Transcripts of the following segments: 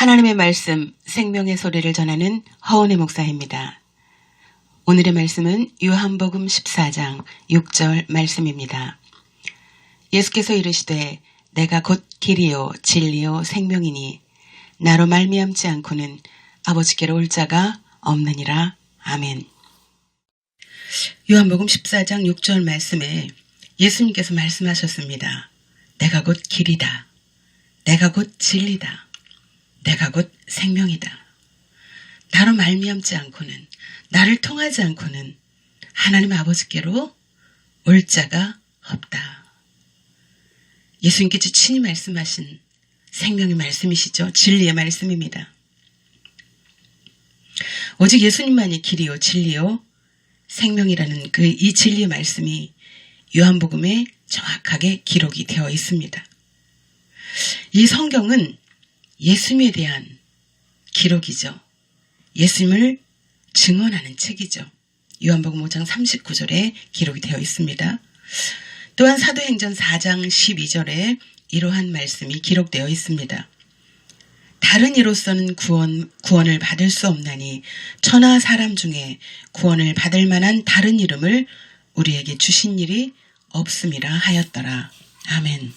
하나님의 말씀, 생명의 소리를 전하는 허은의 목사입니다. 오늘의 말씀은 요한복음 14장 6절 말씀입니다. 예수께서 이르시되 내가 곧 길이요 진리요 생명이니 나로 말미암지 않고는 아버지께로 올 자가 없느니라. 아멘. 요한복음 14장 6절 말씀에 예수님께서 말씀하셨습니다. 내가 곧 길이다. 내가 곧 진리다. 내가 곧 생명이다. 나로 말미암지 않고는 나를 통하지 않고는 하나님 아버지께로 올 자가 없다. 예수님께서 친히 말씀하신 생명의 말씀이시죠. 진리의 말씀입니다. 오직 예수님만이 길이요 진리요 생명이라는 그 이 진리의 말씀이 요한복음에 정확하게 기록이 되어 있습니다. 이 성경은 예수님에 대한 기록이죠. 예수님을 증언하는 책이죠. 요한복음 5장 39절에 기록이 되어 있습니다. 또한 사도행전 4장 12절에 이러한 말씀이 기록되어 있습니다. 다른 이로서는 구원, 구원을 받을 수 없나니 천하 사람 중에 구원을 받을 만한 다른 이름을 우리에게 주신 일이 없음이라 하였더라. 아멘.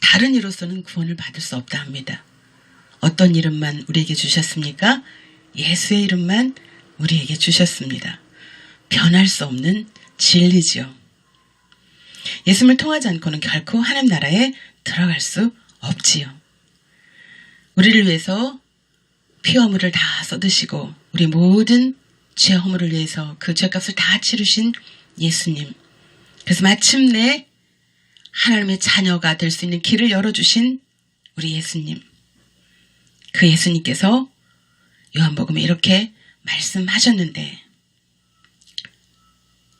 다른 이로서는 구원을 받을 수 없다 합니다. 어떤 이름만 우리에게 주셨습니까? 예수의 이름만 우리에게 주셨습니다. 변할 수 없는 진리지요. 예수님을 통하지 않고는 결코 하나님 나라에 들어갈 수 없지요. 우리를 위해서 피 허물을 다 쏟으시고 우리 모든 죄 허물을 위해서 그 죄값을 다 치르신 예수님. 그래서 마침내 하나님의 자녀가 될 수 있는 길을 열어주신 우리 예수님. 그 예수님께서 요한복음에 이렇게 말씀하셨는데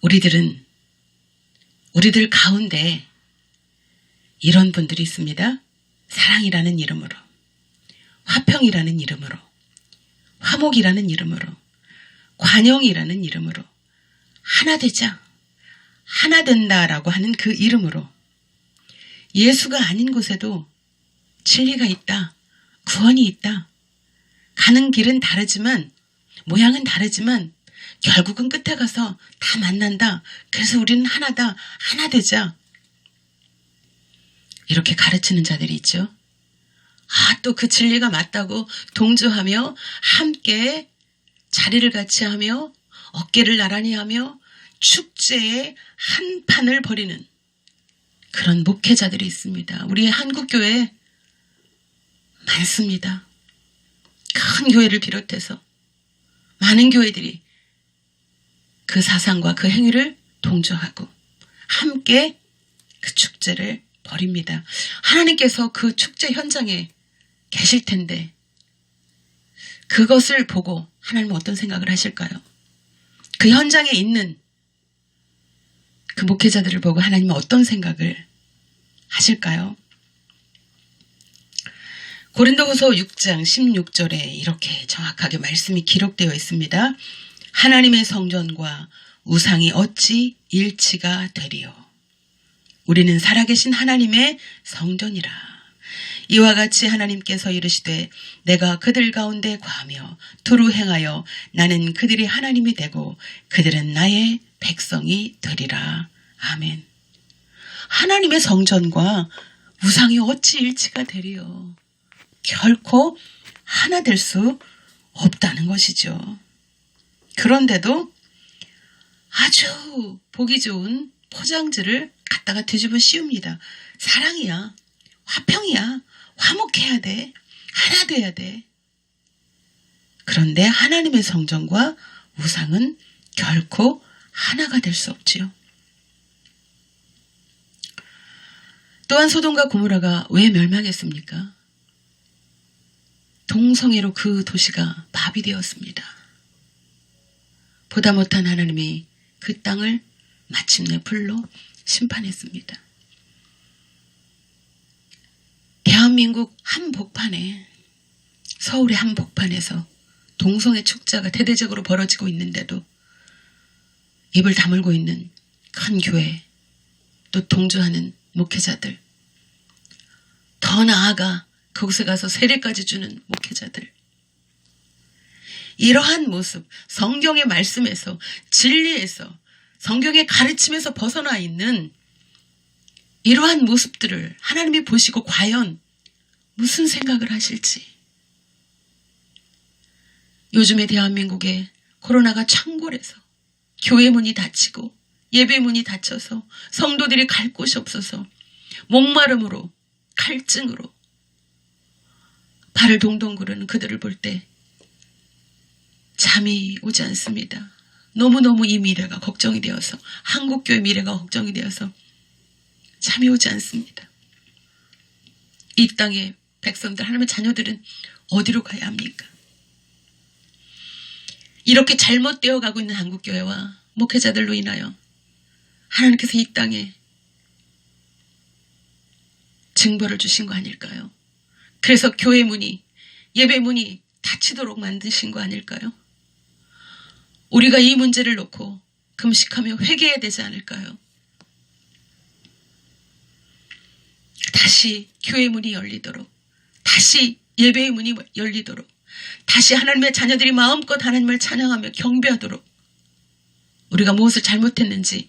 우리들은 우리들 가운데 이런 분들이 있습니다. 사랑이라는 이름으로 화평이라는 이름으로 화목이라는 이름으로 관용이라는 이름으로 하나 되자 하나 된다라고 하는 그 이름으로 예수가 아닌 곳에도 진리가 있다. 구원이 있다. 가는 길은 다르지만 모양은 다르지만 결국은 끝에 가서 다 만난다. 그래서 우리는 하나다. 하나 되자. 이렇게 가르치는 자들이 있죠. 아, 또 그 진리가 맞다고 동조하며 함께 자리를 같이 하며 어깨를 나란히 하며 축제의 한 판을 벌이는 그런 목회자들이 있습니다. 우리 한국교회 많습니다. 큰 교회를 비롯해서 많은 교회들이 그 사상과 그 행위를 동조하고 함께 그 축제를 벌입니다. 하나님께서 그 축제 현장에 계실 텐데 그것을 보고 하나님은 어떤 생각을 하실까요? 그 현장에 있는 그 목회자들을 보고 하나님은 어떤 생각을 하실까요? 고린도후서 6장 16절에 이렇게 정확하게 말씀이 기록되어 있습니다. 하나님의 성전과 우상이 어찌 일치가 되리요. 우리는 살아계신 하나님의 성전이라. 이와 같이 하나님께서 이르시되 내가 그들 가운데 과하며 두루 행하여 나는 그들이 하나님이 되고 그들은 나의 백성이 되리라. 아멘. 하나님의 성전과 우상이 어찌 일치가 되리요. 결코 하나 될 수 없다는 것이죠. 그런데도 아주 보기 좋은 포장지를 갖다가 뒤집어 씌웁니다. 사랑이야. 화평이야. 화목해야 돼. 하나 돼야 돼. 그런데 하나님의 성전과 우상은 결코 하나가 될 수 없지요. 또한 소돔과 고모라가 왜 멸망했습니까? 동성애로 그 도시가 밥이 되었습니다. 보다 못한 하나님이 그 땅을 마침내 불로 심판했습니다. 대한민국 한복판에 서울의 한복판에서 동성애 축제가 대대적으로 벌어지고 있는데도 입을 다물고 있는 큰 교회 또 동조하는 목회자들 더 나아가 그곳에 가서 세례까지 주는 목회자들. 이러한 모습, 성경의 말씀에서, 진리에서, 성경의 가르침에서 벗어나 있는 이러한 모습들을 하나님이 보시고 과연 무슨 생각을 하실지. 요즘에 대한민국에 코로나가 창궐해서 교회 문이 닫히고 예배 문이 닫혀서 성도들이 갈 곳이 없어서 목마름으로 갈증으로 발을 동동 구르는 그들을 볼 때 잠이 오지 않습니다. 너무너무 이 미래가 걱정이 되어서 한국교회 미래가 걱정이 되어서 잠이 오지 않습니다. 이 땅의 백성들 하나님의 자녀들은 어디로 가야 합니까? 이렇게 잘못되어 가고 있는 한국교회와 목회자들로 인하여 하나님께서 이 땅에 증거를 주신 거 아닐까요? 그래서 교회 문이, 예배 문이 닫히도록 만드신 거 아닐까요? 우리가 이 문제를 놓고 금식하며 회개해야 되지 않을까요? 다시 교회 문이 열리도록, 다시 예배의 문이 열리도록, 다시 하나님의 자녀들이 마음껏 하나님을 찬양하며 경배하도록 우리가 무엇을 잘못했는지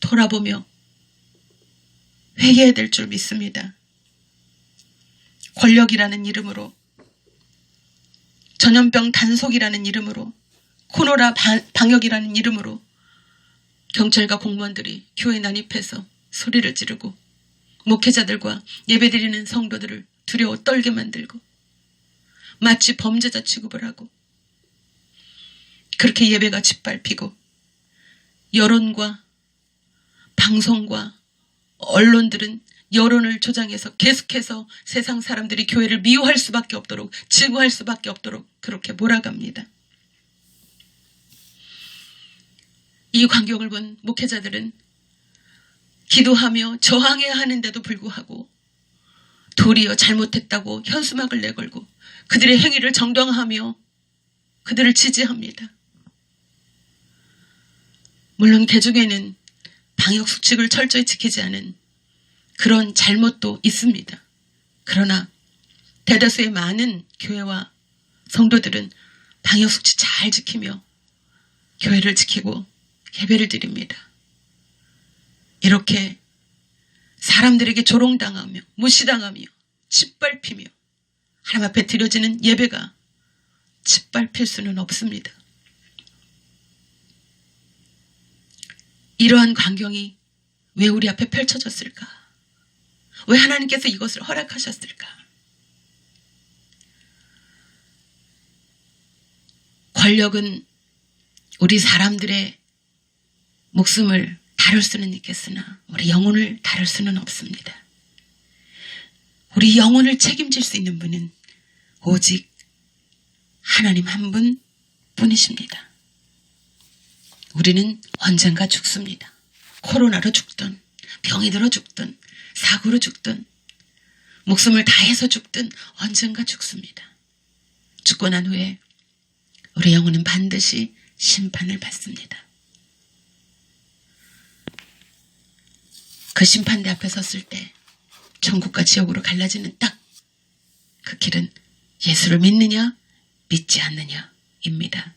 돌아보며 회개해야 될 줄 믿습니다. 권력이라는 이름으로 전염병 단속이라는 이름으로 코로나 방역이라는 이름으로 경찰과 공무원들이 교회 난입해서 소리를 지르고 목회자들과 예배드리는 성도들을 두려워 떨게 만들고 마치 범죄자 취급을 하고 그렇게 예배가 짓밟히고 여론과 방송과 언론들은 여론을 조장해서 계속해서 세상 사람들이 교회를 미워할 수밖에 없도록 증오할 수밖에 없도록 그렇게 몰아갑니다. 이 광경을 본 목회자들은 기도하며 저항해야 하는데도 불구하고 도리어 잘못했다고 현수막을 내걸고 그들의 행위를 정당화하며 그들을 지지합니다. 물론 개중에는 방역 수칙을 철저히 지키지 않은 그런 잘못도 있습니다. 그러나 대다수의 많은 교회와 성도들은 방역 수칙 잘 지키며 교회를 지키고 예배를 드립니다. 이렇게 사람들에게 조롱당하며 무시당하며 짓밟히며 하나님 앞에 드려지는 예배가 짓밟힐 수는 없습니다. 이러한 광경이 왜 우리 앞에 펼쳐졌을까? 왜 하나님께서 이것을 허락하셨을까? 권력은 우리 사람들의 목숨을 다룰 수는 있겠으나 우리 영혼을 다룰 수는 없습니다. 우리 영혼을 책임질 수 있는 분은 오직 하나님 한 분 뿐이십니다. 우리는 언젠가 죽습니다. 코로나로 죽든 병이 들어 죽든 사고로 죽든 목숨을 다해서 죽든 언젠가 죽습니다. 죽고 난 후에 우리 영혼은 반드시 심판을 받습니다. 그 심판대 앞에 섰을 때 천국과 지옥으로 갈라지는 딱 그 길은 예수를 믿느냐 믿지 않느냐입니다.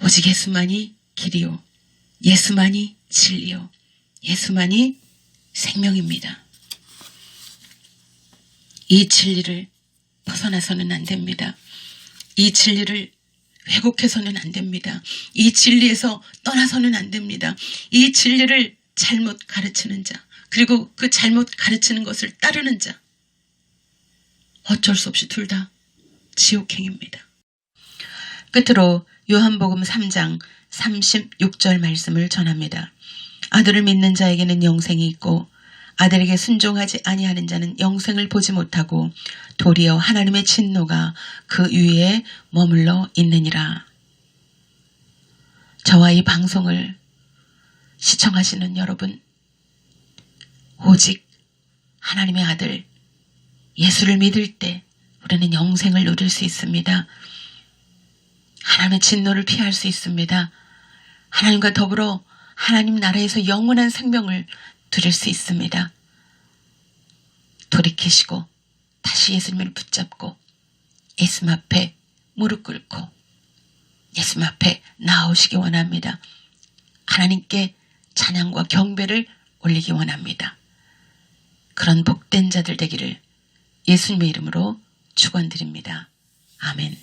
오직 예수만이 길이요 예수만이 진리요 예수만이 생명입니다. 이 진리를 벗어나서는 안 됩니다. 이 진리를 왜곡해서는 안 됩니다. 이 진리에서 떠나서는 안 됩니다. 이 진리를 잘못 가르치는 자, 그리고 그 잘못 가르치는 것을 따르는 자, 어쩔 수 없이 둘 다 지옥행입니다. 끝으로 요한복음 3장 36절 말씀을 전합니다. 아들을 믿는 자에게는 영생이 있고 아들에게 순종하지 아니하는 자는 영생을 보지 못하고 도리어 하나님의 진노가 그 위에 머물러 있느니라. 저와 이 방송을 시청하시는 여러분, 오직 하나님의 아들 예수를 믿을 때 우리는 영생을 누릴 수 있습니다. 하나님의 진노를 피할 수 있습니다. 하나님과 더불어 하나님 나라에서 영원한 생명을 누릴 수 있습니다. 돌이키시고 다시 예수님을 붙잡고 예수님 앞에 무릎 꿇고 예수님 앞에 나오시기 원합니다. 하나님께 찬양과 경배를 올리기 원합니다. 그런 복된 자들 되기를 예수님의 이름으로 축원드립니다. 아멘.